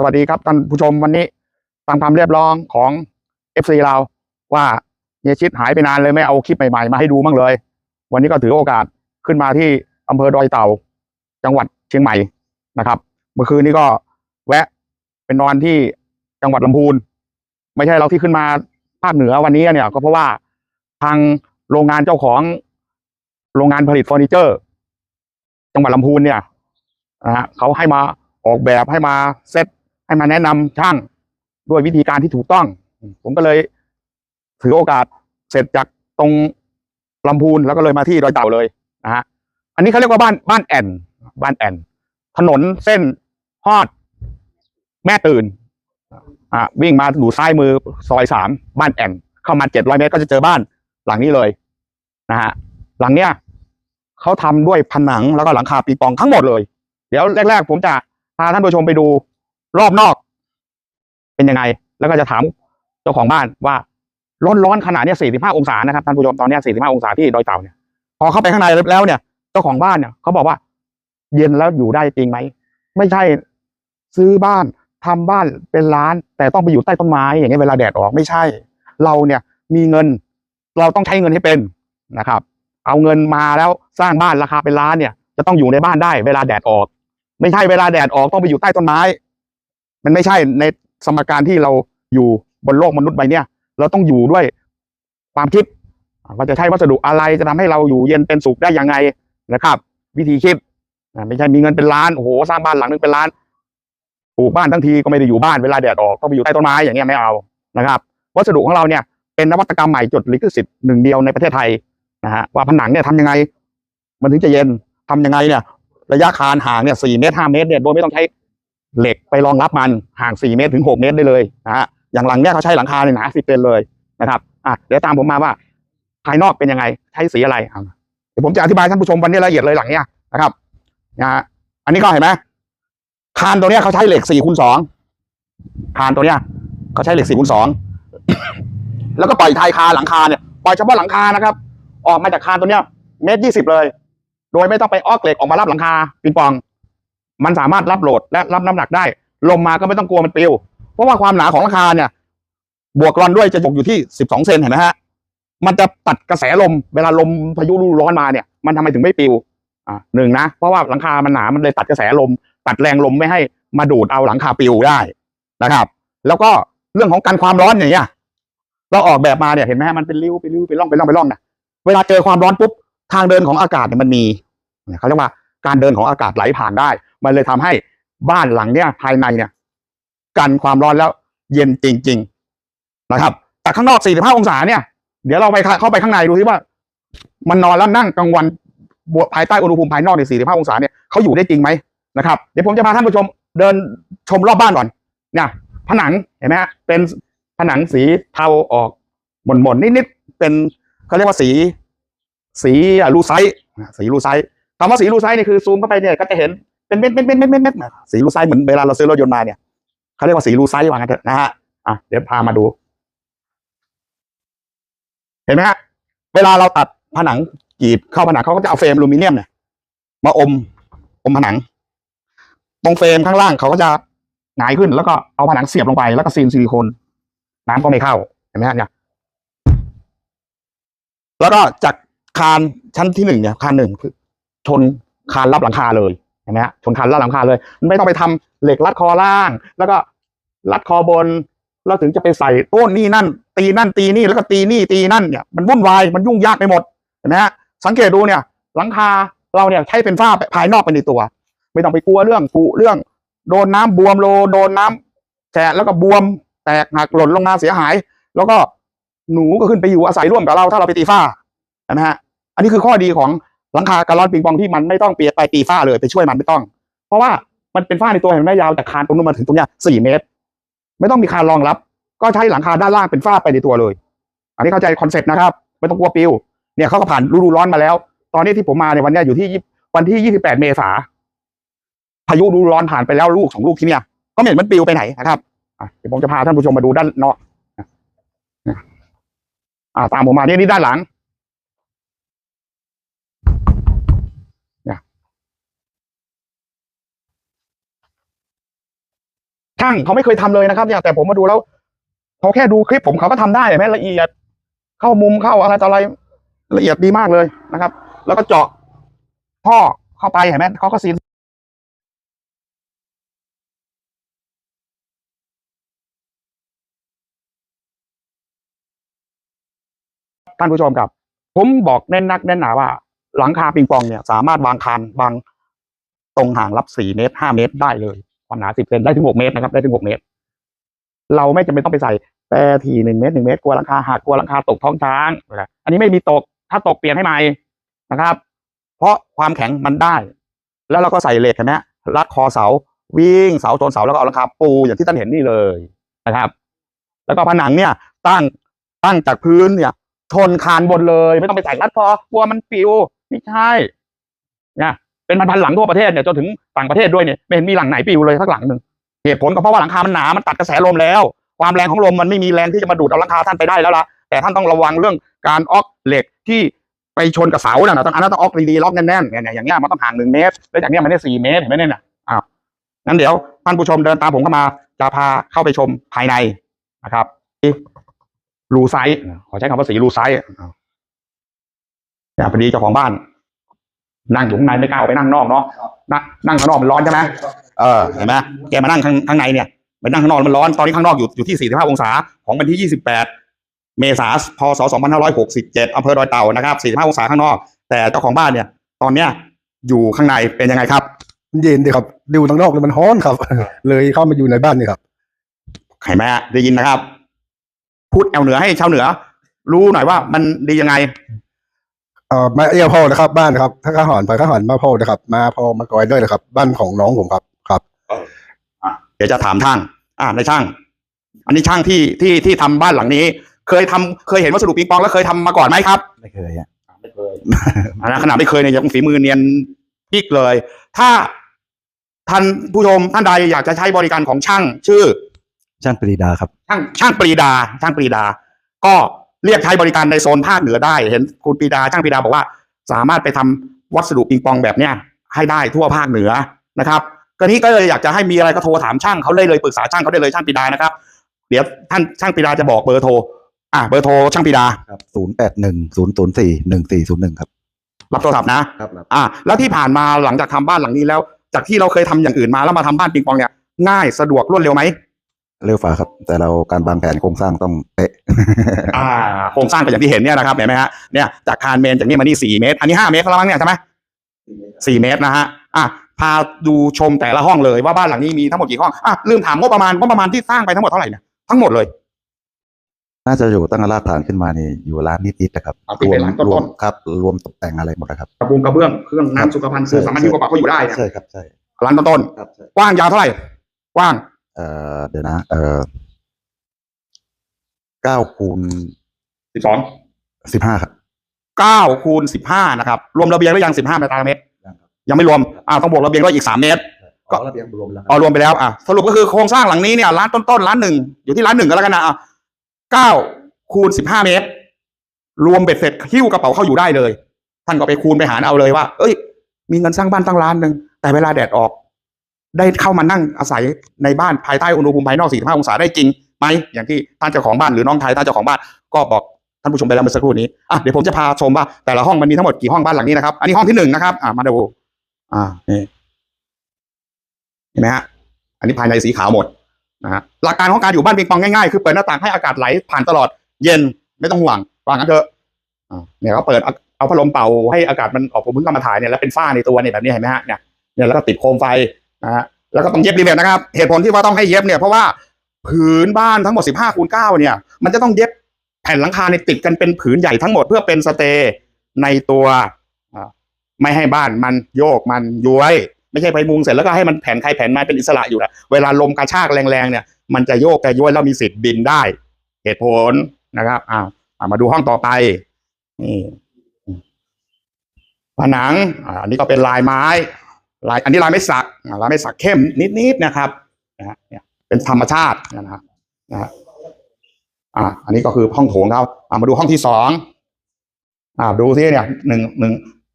สวัสดีครับท่านผู้ชมวันนี้ตามคำเรียบร้องของ FC เราว่าเฮียชิดหายไปนานเลยไม่เอาคลิปใหม่ๆ มาให้ดูบ้างเลย วันนี้ก็ถือโอกาสขึ้นมาที่อำเภอดอยเต่า จังหวัดเชียงใหม่นะครับ เมื่อคืนนี้ก็แวะเป็นนอนที่จังหวัดลำพูน ไม่ใช่เราที่ขึ้นมาภาคเหนือวันนี้เนี่ย ก็เพราะว่าทางโรงงานเจ้าของโรงงานผลิตเฟอร์นิเจอร์ จังหวัดลำพูนเนี่ยนะฮะเขาให้มาออกแบบให้มาเซต ให้มาแนะนำช่างด้วยวิธีการที่ถูกต้อง ผมก็เลยถือโอกาสเสร็จจากตรงลำพูนแล้วก็เลยมาที่ดอยเต่าเลยนะฮะอันนี้เขาเรียกว่าบ้านบ้านแอนบ้านแอนถนนเส้นฮอด แม่ตื่นอะวิ่งมาดูซ้ายมือซอยสามบ้านแอนเข้ามาเจ็ดร้อยเมตรก็จะเจอบ้านหลังนี้เลยนะฮะหลังเนี้ยเขาทำด้วยผนังแล้วก็หลังคาปีปองทั้งหมดเลย เดี๋ยวแรก ๆ ผมจะพาท่านผู้ชมไปดู รอบนอก เป็นยังไง แล้วก็จะถามเจ้าของบ้านว่าร้อนร้อนขนาดเนี้ย45 องศานะครับท่านผู้ชมตอนเนี้ย45 องศาที่ดอยเต่าเนี่ยพอเข้าไปข้างในแล้วเนี่ย เจ้าของบ้านเนี่ยเขาบอกว่า เย็นแล้วอยู่ได้จริงไหมไม่ใช่ซื้อบ้านทำบ้านเป็นล้าน แต่ต้องไปอยู่ใต้ต้นไม้อย่างเงี้ยเวลาแดดออกไม่ใช่ เราเนี่ยมีเงิน เราต้องใช้เงินให้เป็นนะครับ เอาเงินมาแล้วสร้างบ้านราคาเป็นล้านเนี่ย จะต้องอยู่ในบ้านได้เวลาแดดออก ไม่ใช่เวลาแดดออกต้องไปอยู่ใต้ต้นไม้ มันไม่ใช่ในสมการที่เราอยู่บนโลกมนุษย์ใบเนี้ยเราต้องอยู่ด้วยความคิดว่าจะใช้วัสดุอะไรจะทำให้เราอยู่เย็นเป็นสุขได้ยังไงนะครับ วิธีคิดไม่ใช่มีเงินเป็นล้านโอ้โหสร้างบ้านหลังนึงเป็นล้านปลูกบ้านทั้งทีก็ไม่ได้อยู่บ้านเวลาแดดออกต้องไปอยู่ใต้ต้นไม้อย่างเงี้ยไม่เอานะครับ วัสดุของเราเนี่ยเป็นนวัตกรรมใหม่จดลิขสิทธิ์หนึ่งเดียวในประเทศไทยนะฮะว่าผนังเนี่ยทำยังไง มันถึงจะเย็นทำยังไงเนี่ย ระยะคานห่างเนี่ยสี่เมตรห้าเมตรเนี่ยโดยไม่ต้องใช้ เหล็กไปรองรับมันห่างสี่เมตรถึงหกเมตรได้เลยนะฮะอย่างหลังเนี่ยเขาใช้หลังคาเนี่ยหนาสิบเซนเลยนะครับอะเดี๋ยวตามผมมาว่า ภายนอกเป็นยังไงใช้สีอะไรเดี๋ยวผมจะอธิบายท่านผู้ชมวันนี้ละเอียดเลยหลังเนี้ยนะครับนะฮะอันนี้ก็เห็นไหมคานตัวเนี้ยเขาใช้เหล็กสี่คูณสองคานตัวเนี้ยเขาใช้เหล็กสี่คูณสองแล้วก็ปล่อยทายคาหลังคาเนี่ยปล่อยเฉพาะหลังคานะครับ ออกมาจากคานตัวเนี้ยเมตรยี่สิบเลย โดยไม่ต้องไปออกเหล็กออกมารับหลังคาปิงปอง มันสามารถรับโหลดและรับน้ำหนักได้ ลมมาก็ไม่ต้องกลัวมันปลิว เพราะว่าความหนาของหลังคาเนี่ย บวกรอนด้วยจะตกอยู่ที่สิบสองเซนเห็นไหมฮะ มันจะตัดกระแสลม เวลาลมพายุดูร้อนมาเนี่ย มันทำไมถึงไม่ปลิว อ่าหนึ่งนะ เพราะว่าหลังคามันหนา มันเลยตัดกระแสลม ตัดแรงลมไม่ให้มาดูดเอาหลังคาปลิวได้นะครับ แล้วก็เรื่องของการความร้อนอย่างเงี้ย เราออกแบบมาเนี่ยเห็นไหมฮะ มันเป็นริ้วเป็นริ้วเป็นร่องเป็นร่องเป็นร่องนะเวลาเจอความร้อนปุ๊บ ทางเดินของอากาศเนี่ยมันมีเขาเรียกว่าการเดินของอากาศไหลผ่านได้ มันเลยทำให้บ้านหลังเนี้ยภายในเนี่ยกันความร้อนแล้วเย็นจริง ๆ นะครับ แต่ข้างนอก45องศาเนี่ย เดี๋ยวเราไปเข้าไปข้างในดูซิว่า มันนอนแล้วนั่งกลางวันบวกภายใต้อุณหภูมิภายนอกใน45องศาเนี่ยเขาอยู่ได้จริงไหมนะครับ เดี๋ยวผมจะพาท่านผู้ชมเดินชมรอบบ้านก่อนเนี่ยผนังเห็นไหมฮะเป็นผนังสีเทาออกหม่นๆนิดๆเป็นเขาเรียกว่าสี สีลูไซต์สีลูไซต์คำว่าสีลูไซต์นี่คือซูมเข้าไปเนี่ยก็จะเห็น เป็นเม็ดเม็ดเม็ดเม็ดเม็ดเม็ดสีลูไซเหมือนเวลาเราซื้อรถยนต์มาเนี่ยเขาเรียกว่าสีลูไซว่างั้นเถอะนะฮะอะเดี๋ยวพามาดู เห็นไหมฮะเวลาเราตัดผนังกรีดเข้าผนังเขาก็จะเอาเฟรมอลูมิเนียมเนี่ยมาอมอมผนัง ตรงเฟรมข้างล่างเขาก็จะหงายขึ้นแล้วก็เอาผนังเสียบลงไปแล้วก็ซีนซิลิโคนน้ำก็ไม่เข้าเห็นไหมฮะเนี่ยแล้วก็จากคานชั้นที่หนึ่งเนี่ยคานหนึ่งคือชนคานรับหลังคาเลย ห็นไหมฮะชนคานรับหลังคาเลย ไม่ต้องไปทำเหล็กรัดคอล่าง แล้วก็รัดคอบน แล้วถึงจะไปใส่ต้นนี่นั่น ตีนั่นตีนี่แล้วก็ตีนี่ตีนั่นเนี่ยมันวุ่นวายมันยุ่งยากไปหมดเห็นไหมฮะสังเกตดูเนี่ย หลังคาเราเนี่ยใช้เป็นฝ้าภายนอกเป็นในตัว ไม่ต้องไปกลัวเรื่องกุเรื่อง โดนน้ำบวมโลโดนน้ำแฉะแล้วก็บวมแตกหักหล่นลงมาเสียหาย แล้วก็หนูก็ขึ้นไปอยู่อาศัยร่วมกับเรา ถ้าเราไปตีฝ้าเห็นไหมฮะอันนี้คือข้อดีของ หลังคากระลอนปิงปองที่มันไม่ต้องเปียไปตีฝ้าเลยไปช่วยมันไม่ต้อง เพราะว่ามันเป็นฝ้าในตัวเห็นไหมยาวจากคานตรงนู้นมาถึงตรงเนี้ยสี่เมตร ไม่ต้องมีคานรองรับ ก็ใช้หลังคาด้านล่างเป็นฝ้าไปในตัวเลย อันนี้เข้าใจคอนเซ็ปต์นะครับ ไม่ต้องกลัวปิวเนี่ยเขาก็ผ่านฤดูร้อนมาแล้ว ตอนนี้ที่ผมมาในวันเนี้ยอยู่ที่วันที่ยี่สิบแปดเมษาพายุฤดูร้อนผ่านไปแล้วลูกสองลูกที่เนี่ยก็เห็นมันปิวไปไหนนะครับเดี๋ยวผมจะพาท่านผู้ชมมาดูด้านนอกนะอ่าตามผมมาเนี่ยนี่ด้านหลัง เนี่ย ช่างเขาไม่เคยทำเลยนะครับเนี่ยแต่ผมมาดูแล้วเขาแค่ดูคลิปผมเขาก็ทำได้เห็นไหมละเอียด เข้ามุมเข้าอะไรต่ออะไรละเอียดดีมากเลยนะครับ แล้วก็เจาะท่อเข้าไปเห็นไหมเขาก็ซีนท่านผู้ชมครับ ผมบอกเน้นนักเน้นหนาว่า หลังคาปิงปองเนี่ย สามารถวางคานวางตรงห่างรับสี่เมตรห้าเมตรได้เลย ความหนาสิบเซนได้ถึงหกเมตรนะครับ ได้ถึงหกเมตร เราไม่จำเป็นต้องไปใส่แปรทีหนึ่งเมตรหนึ่งเมตรกลัวหลังคาหักกลัวหลังคาตกท้องช้างนะอันนี้ไม่มีตกถ้าตกเปลี่ยนให้ใหม่นะครับ เพราะความแข็งมันได้ แล้วเราก็ใส่เหล็กเห็นไหมรัดคอเสาวิ่งเสาชนเสาแล้วก็เอาหลังคาปูอย่างที่ท่านเห็นนี่เลยนะครับ แล้วก็ผนังเนี่ย ตั้งตั้งจากพื้นเนี่ยชนคานบนเลย ไม่ต้องไปใส่รัดคอกลัวมันปิวไม่ใช่เนี่ย เป็นพันๆหลังทั่วประเทศเนี่ยจนถึงต่างประเทศด้วยเนี่ยไม่เห็นมีหลังไหนปิวเลยสักหลังหนึ่งเหตุผลก็เพราะว่าหลังคามันหนา มันตัดกระแสลมแล้ว ความแรงของลมมันไม่มีแรงที่จะมาดูดเอาหลังคาท่านไปได้แล้วล่ะแต่ท่านต้องระวังเรื่องการออกเหล็กที่ไปชนกับเสาน่ะต้องอันนั้นต้องออกดีๆล็อกแน่นๆเนี่ยอย่างเงี้ยมันต้องห่างหนึ่งเมตรแล้วจากเนี้ยมันได้สี่เมตรเห็นไหมเนี่ยน่ะอ้าวงั้นเดี๋ยวท่านผู้ชมเดินตามผมเข้ามาจะพาเข้าไปชมภายในนะครับรูไซส์ขอใช้คำว่าสีรูไซส์เนี่ยพอดีเจ้าของบ้าน นั่งอยู่ข้างในไม่กล้าออกไปนั่งนอกเนาะนั่งนั่งข้างนอกมันร้อนใช่ไหมเออเห็นไหมแกมานั่งข้างข้างในเนี่ยไปนั่งข้างนอกมันร้อนตอนนี้ข้างนอกอยู่อยู่ที่ 45 องศาของวันที่ 28 เมษายนพศ 2567อำเภอดอยเต่านะครับ 45 องศาข้างนอก แต่เจ้าของบ้านเนี่ย ตอนเนี้ยอยู่ข้างในเป็นยังไงครับมันเย็นดีครับดูทางนอกเลยมันร้อนครับ เลยเข้ามาอยู่ในบ้านนี่ครับเห็นไหมฮะได้ยินนะครับ พูดแอวเหนือให้ชาวเหนือ รู้หน่อยว่ามันดียังไง เอ่อมาเอี้ยวพ่อนะครับ บ้านครับ ถ้าข้าหอนไปข้าหอนมาพ่อนะครับ มาพ่อมากอยด้วยนะครับ บ้านของน้องผมครับครับเดี๋ยวจะถามช่าง อ่าในช่าง อันนี้ช่างที่ที่ที่ทำบ้านหลังนี้ เคยทำเคยเห็นวัสดุปิงปองแล้วเคยทำมาก่อนไหมครับ ไม่เคยอะไม่เคยอันนั้นขนาดไม่เคยเนี่ยยังฝีมือเนียนพิกเลย ถ้าท่านผู้ชมท่านใดอยากจะใช้บริการของช่าง ชื่อ ช่างปรีดาครับ ช่างช่างปรีดา ช่างปรีดา ก็ เรียกใช้บริการในโซนภาคเหนือได้ เห็นคุณปรีดาช่างปรีดาบอกว่า สามารถไปทำวัสดุปิงปองแบบเนี้ยให้ได้ทั่วภาคเหนือนะครับก็นี้ก็เลยอยากจะให้มีอะไรก็โทรถามช่างเขาได้เลยปรึกษาช่างเขาได้เลยช่างปรีดานะครับ เดี๋ยวท่านช่างปรีดาจะบอกเบอร์โทรอะเบอร์โทรช่างปรีดาครับศูนย์แปดหนึ่งศูนย์ศูนย์สี่หนึ่งสี่ศูนย์หนึ่งครับรับโทรศัพท์นะครับอะแล้วที่ผ่านมาหลังจากทำบ้านหลังนี้แล้ว จากที่เราเคยทำอย่างอื่นมาแล้วมาทำบ้านปิงปองเนี่ยง่ายสะดวกรวดเร็วไหม เร็วฝ่าครับ แต่เราการวางแผนโครงสร้างต้องเป๊ะ อ่าโครงสร้างก็อย่างที่เห็นเนี่ยนะครับเห็นไหมฮะเนี่ยจากคานเมนจากนี่มานี่สี่เมตร อันนี้ห้าเมตรแล้วมั้งเนี่ยใช่ไหมสี่เมตรนะฮะอะพาดูชมแต่ละห้องเลยว่าบ้านหลังนี้มีทั้งหมดกี่ห้องอะลืมถามงบประมาณงบประมาณที่สร้างไปทั้งหมดเท่าไหร่เนี่ยทั้งหมดเลย น่าจะอยู่ตั้งแต่รากฐานขึ้นมานี่อยู่ล้านนิดๆนะครับเอาตีเป็นล้านต้นๆ รวมครับ รวมตกแต่งอะไรหมดนะครับกระบุงกระเบื้องเครื่องน้ำสุขภัณฑ์คือสามัญที่กว่าเขาอยู่ได้เนี่ยใช่ครับใช่ร้านต้นครับใช่ๆกว้างยาวเท่าไหร่กว้าง เอ่อเดี๋ยวนะ เอ่อเก้าคูณสิบสองสิบห้าครับ เก้าคูณสิบห้านะครับ รวมระเบียงหรือยังสิบห้าตารางเมตรยังไม่รวม อ่าต้องบวกระเบียงด้วยอีกสามเมตร ก็ก็ระเบียงรวมแล้วเอารวมไปแล้ว อะสรุปก็คือโครงสร้างหลังนี้เนี่ยร้านต้นๆร้านหนึ่งอยู่ที่ร้านหนึ่งก็แล้วกันนะอะเก้าคูณสิบห้าเมตร รวมเบ็ดเสร็จหิ้วกระเป๋าเข้าอยู่ได้เลย ท่านก็ไปคูณไปหารเอาเลยว่า เอ้ย มีเงินสร้างบ้านตั้งล้านหนึ่งแต่เวลาแดดออก ได้เข้ามานั่งอาศัยในบ้านภายใต้อุณหภูมิภายนอก 45 องศาได้จริงไหมอย่างที่ท่านเจ้าของบ้านหรือน้องไทยท่านเจ้าของบ้านก็บอกท่านผู้ชมไปแล้วเมื่อสักครู่นี้อะเดี๋ยวผมจะพาชมว่าแต่ละห้องมันมีทั้งหมดกี่ห้องบ้านหลังนี้นะครับ อันนี้ห้องที่หนึ่งนะครับอะมาดูอ่านี่เห็นไหมฮะอันนี้ภายในสีขาวหมดนะฮะหลักการของการอยู่บ้านปิงปองง่ายๆคือเปิดหน้าต่างให้อากาศไหลผ่านตลอดเย็นไม่ต้องห่วงวางกันเถอะอ่าเนี่ยเขาเปิดเอาเอาพัดลมเป่าให้อากาศมันออกผมเพิ่งเข้ามาถ่ายเนี่ยแล้วเป็นฝ้าในตัวเนี่ยแบบนี้เห็นไหมฮะเนี่ยเนี่ยแล้วก็ติดโคมไฟ นะฮะแล้วก็ต้องเย็บรีเวทนะครับ เหตุผลที่ว่าต้องให้เย็บเนี่ยเพราะว่าผืนบ้านทั้งหมด 15คูณ9เนี่ย มันจะต้องเย็บแผ่นหลังคาในติดกันเป็นผืนใหญ่ทั้งหมดเพื่อเป็นสเตย์ในตัวไม่ให้บ้านมันโยกมันย้วย ไม่ใช่ไปมุงเสร็จแล้วก็ให้มันแผ่นใครแผ่นมันเป็นอิสระอยู่นะเวลาลมกระชากแรงๆเนี่ยมันจะโยกกระย้วยแล้วมีสิทธิ์บินได้ เหตุผลนะครับอ้าวมาดูห้องต่อไปนี่ผนังอันนี้ก็เป็นลายไม้ ลายอันนี้ลายไม้สัก อ่าลายไม้สักเข้มนิดๆนะครับนะฮะเนี่ยเป็นธรรมชาตินะฮะนะฮะอ่า อันนี้ก็คือห้องโถงเขาอ่ามาดูห้องที่สองอ่าดูซิเนี่ยหนึ่งหนึ่ง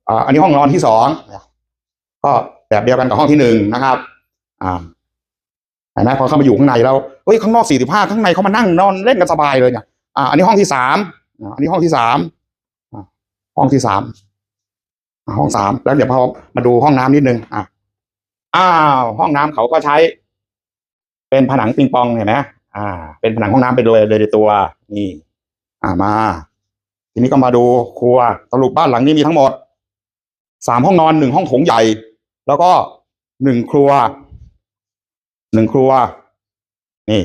อ่าอันนี้ห้องนอนที่สองก็แบบเดียวกันกับห้องที่หนึ่งนะครับ อ่าเห็นไหมพอเข้ามาอยู่ข้างในแล้วเฮ้ยข้างนอกสี่สิบห้าข้างในเขามานั่งนอนเล่นกันสบายเลยเนี่ยอ่าอันนี้ห้องที่สามอันนี้ห้องที่สามห้องที่สามอ่าห้องสามแล้วเดี๋ยวพอมาดูห้องน้ำนิดนึงอะ อ้าวห้องน้ำเขาก็ใช้ เป็นผนังปิงปองเห็นไหมอ่า เป็นผนังห้องน้ำไปเลยเลยในตัว นี่ อ่ามา ทีนี้ก็มาดูครัวสรุปบ้านหลังนี้มีทั้งหมดสามห้องนอนหนึ่งห้องโถงใหญ่ แล้วก็หนึ่งครัวหนึ่งครัว นี่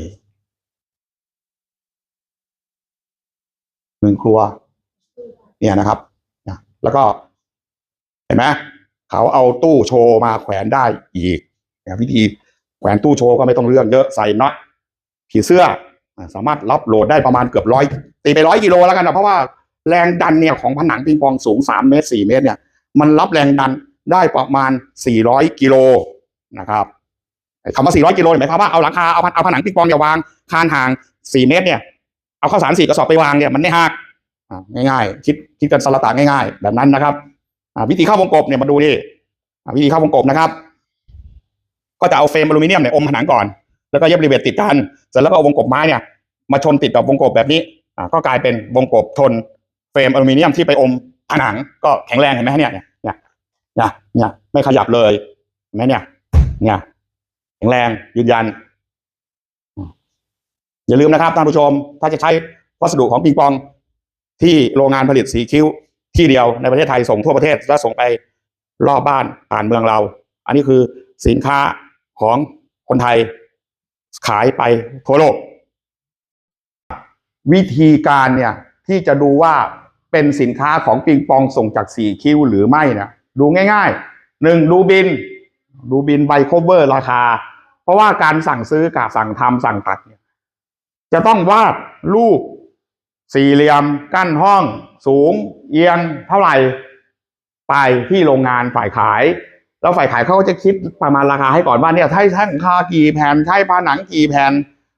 หนึ่งครัว เนี่ยนะครับนะแล้วก็ เห็นไหม เขาเอาตู้โชว์มาแขวนได้อีกวิธีแขวนตู้โชว์ก็ไม่ต้องเลือกเยอะใส่น็อตผีเสื้อ สามารถรับโหลดได้ประมาณเกือบร้อยตีไปร้อยกิโลแล้วกันนะเพราะว่าแรงดันเนี่ยของผนังปิงปองสูงสามเมตรสี่เมตรเนี่ยมันรับแรงดันได้ประมาณสี่ร้อยกิโลนะครับคำว่าสี่ร้อยกิโลหมายความว่าเอาหลังคาเอาผเอาผนังปิงปองอย่าวางคานห่างสี่เมตรเนี่ยเอาข้าวสารสี่กระสอบไปวางเนี่ยมันไม่หักง่ายๆ คิดคิดกันสลัดตาง่าย ๆ แบบนั้นนะครับ วิธีเข้าวงกบเนี่ยมาดูดิวิธีเข้าวงกบนะครับ ก็จะเอาเฟรมอลูมิเนียมเนี่ยอมผนังก่อน แล้วก็เย็บรีเวทติดกันเสร็จแล้วก็เอาวงกบไม้เนี่ยมาชนติดกับวงกบแบบนี้อ่าก็กลายเป็นวงกบทนเฟรมอลูมิเนียมที่ไปอมผนังก็แข็งแรงเห็นไหมเนี่ยเนี่ยเนี่ยเนี่ยไม่ขยับเลยเห็นไหมเนี่ย เนี่ยแข็งแรงยืนยันอืมอย่าลืมนะครับท่านผู้ชม ถ้าจะใช้วัสดุของปิงปองที่โรงงานผลิตสีคิ้ว ที่เดียวในประเทศไทยส่งทั่วประเทศและส่งไปรอบบ้านผ่านเมืองเรา อันนี้คือสินค้าของคนไทยขายไปทั่วโลก วิธีการเนี่ยที่จะดูว่าเป็นสินค้าของปิงปองส่งจากสี่คิวหรือไม่นะดูง่ายๆหนึ่งดูบิน ดูบินใบโคเวอร์ราคา เพราะว่าการสั่งซื้อกับสั่งทำสั่งตัดเนี่ยจะต้องวาดรูป สี่เหลี่ยมกั้นห้อง สูง เอียงเท่าไหร่ ไปที่โรงงานฝ่ายขาย แล้วฝ่ายขายเขาก็จะคิดประมาณราคาให้ก่อนว่าเนี่ยใช้แท่งคากี่แผ่นใช้ผนังกี่แผ่น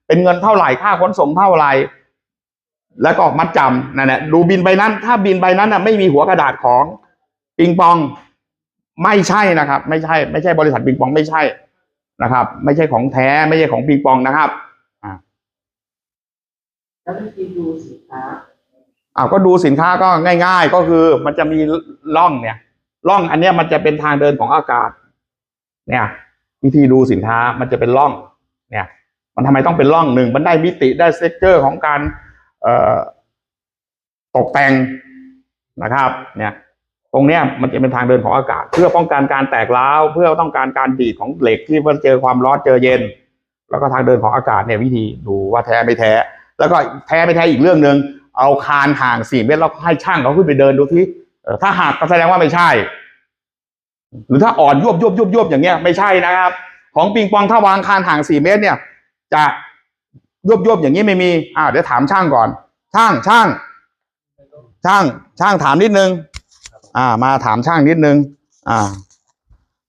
เป็นเงินเท่าไหร่ค่าขนส่งเท่าไหร่แล้วก็มัดจำนั่นแหละดูบินใบนั้น ถ้าบินใบนั้นน่ะไม่มีหัวกระดาษของปิงปอง ไม่ใช่นะครับ ไม่ใช่ ไม่ใช่บริษัทปิงปองไม่ใช่นะครับ ไม่ใช่ของแท้ไม่ใช่ของปิงปองนะครับ แล้ววิธีดูสินค้าอ้าวก็ดูสินค้าก็ง่าย ๆ ก็คือมันจะมีร่องเนี่ยร่องอันเนี้ยมันจะเป็นทางเดินของอากาศ เนี่ย วิธีดูสินค้ามันจะเป็นร่อง เนี่ย มันทำไมต้องเป็นร่องหนึ่งมันได้มิติได้เซกเจอร์ของการเอ่อตกแต่งนะครับ เนี่ยตรงเนี้ยมันจะเป็นทางเดินของอากาศ เพื่อป้องกันการแตกร้าวเพื่อต้องการการดีดของเหล็กที่มันเจอความร้อนเจอเย็น แล้วก็ทางเดินของอากาศเนี่ยวิธีดูว่าแท้ไม่แท้ แล้วก็แท้ไม่แท้อีกเรื่องหนึ่งเอาคานห่างสี่เมตรแล้วให้ช่างเขาขึ้นไปเดินดูที่ถ้าหักก็แสดงว่าไม่ใช่ หรือถ้าอ่อนยวบยวบยวบยวบอย่างเงี้ยไม่ใช่นะครับ ของปิงปองถ้าวางคานห่างสี่เมตรเนี่ย จะยวบยวบอย่างนี้ไม่มีอ่าเดี๋ยวถามช่างก่อน ช่างช่าง ช่างช่างถามนิดนึง อ่า มาถามช่างนิดนึง อ่า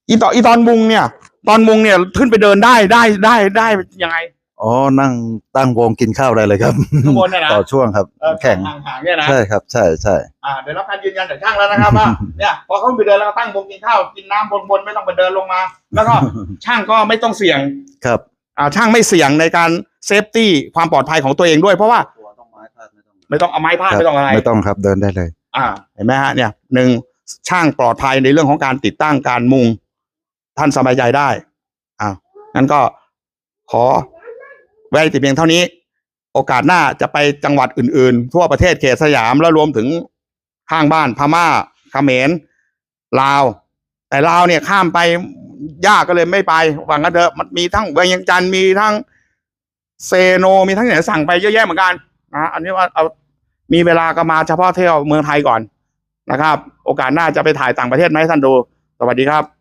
อีตอนอีตอนมุงเนี่ย ตอนมุงเนี่ยขึ้นไปเดินได้ได้ได้ได้ยังไง อ๋อนั่งตั้งวงกินข้าวได้เลยครับ ข้างบนเนี่ยนะ ต่อช่วงครับ เออแข่งห่างๆเนี่ยนะ ใช่ครับ ใช่ใช่ อ่าเดี๋ยวรับการยืนยันจากช่างแล้วนะครับว่า เนี่ยพอเขาไปเดินแล้วก็ตั้งวงกินข้าวกินน้ำบนๆไม่ต้องไปเดินลงมา แล้วก็ ช่างก็ไม่ต้องเสี่ยงครับ อ่าช่างไม่เสี่ยงในการเซฟตี้ความปลอดภัยของตัวเองด้วยเพราะว่าตัวต้องไม้พาดไม่ต้องไม่ต้องเอาไม้พาดไม่ต้องอะไร ไม่ต้องครับเดินได้เลย อ่าเห็นไหมฮะเนี่ยหนึ่งช่างปลอดภัยในเรื่องของการติดตั้งการมุง ท่านสบายใจได้อ่างั้นก็ขอ ไว้แต่เพียงเท่านี้ โอกาสหน้าจะไปจังหวัดอื่นๆ ทั่วประเทศเขตสยามแล้วรวมถึงข้างบ้านพม่าเขมรลาว แต่ลาวเนี่ยข้ามไปยากก็เลยไม่ไปหวังกันเถอะมันมีทั้งเวียงจันทร์มีทั้งเซโนมีทั้งไหนสั่งไปเยอะแยะเหมือนกันนะอันนี้ว่าเอามีเวลาก็มาเฉพาะเที่ยวเมืองไทยก่อนนะครับ โอกาสหน้าจะไปถ่ายต่างประเทศไหมท่านดู สวัสดีครับ